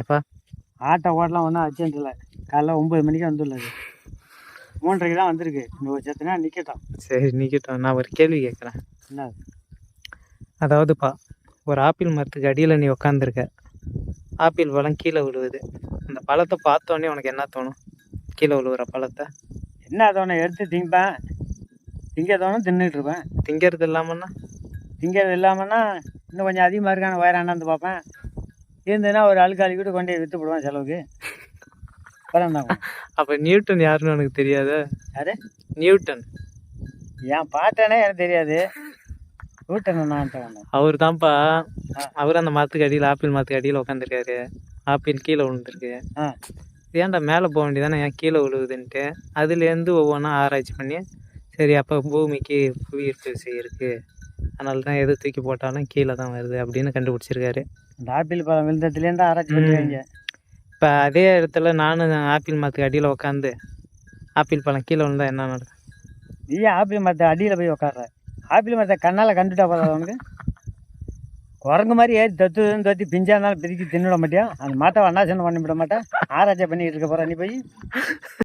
எப்பா? ஆட்டோ ஓட்டலாம் ஒன்றும் அர்ஜென்ட் இல்லை. காலைல ஒம்பது மணிக்கு வந்துள்ளது மூன்றரைக்கு தான் வந்திருக்கு. இந்த ஒரு சத்துனா நிற்கட்டும் சரி நிற்கட்டும் நான் ஒரு கேள்வி கேட்குறேன். என்ன? அதாவதுப்பா ஒரு ஆப்பிள் மரத்துக்கு அடியில் நீ உக்காந்துருக்க. ஆப்பிள் பழம் கீழே விழுவுது. அந்த பழத்தை பார்த்தோன்னே உனக்கு என்ன தோணும்? கீழே விழுவுற பழத்தை? என்ன தோணும்? எடுத்து திம்பேன். திங்க தோணும் தின்னுட்டு இருப்பேன். திங்கிறது இல்லாமன்னா? திங்கிறது இல்லாமன்னா இன்னும் கொஞ்சம் அதிகமாக இருக்கான வயிறாண்டாந்து பார்ப்பேன். இருந்ததுன்னா ஒரு அழுக்கு அழுக்கிட்டு கொண்டு விற்று போடுவேன் செலவுக்கு. தான். அப்போ நியூட்டன் யாருன்னு உனக்கு தெரியாத? யாரு? நியூட்டன். என் பாட்டனே எனக்கு தெரியாது. வந்தேன் அவர் தான்ப்பா. அவர் அந்த மரத்துக்கு அடியில் ஆப்பிள் மரத்துக்கு அடியில் உட்காந்துருக்காரு ஆப்பிள் கீழே விழுந்துருக்கு. ஆ. ஏன்டா மேலே போக வேண்டியதானே? ஏன் கீழே விழுவுதுன்ட்டு. அதுலேருந்து ஒவ்வொன்றா ஆராய்ச்சி பண்ணி சரி அப்போ பூமிக்கு புவியீர்ப்பு இருக்குது அதனால தான் எது தூக்கி போட்டாலும் கீழே தான் வருது அப்படின்னு கண்டுபிடிச்சிருக்காரு. அந்த ஆப்பிள் பழம் விழுந்ததுலேருந்து ஆராய்ச்சி பண்ணுறாங்க இப்போ அதே இடத்துல நானும் ஆப்பிள் மரத்துக்கு அடியில் உட்காந்து ஆப்பிள் பழம் கீழே விழுந்தா என்ன நடக்கும்? நீ ஆப்பிள் மரத்தை அடியில் போய் உட்கார்ற ஆப்பிள் மரத்தை கண்ணால் கண்டுட்டா போதும் அவனுக்கு குரங்கு மாதிரி ஏறி தத்து தத்தி பிஞ்சா இருந்தாலும் பிரிக்கி தின்னுட மாட்டியா? அந்த மாட்டை அண்ணாசனம் பண்ணி விட மாட்டேன் ஆராய்ச்சி பண்ணிக்கிட்டு இருக்க போகிற நீ போய்?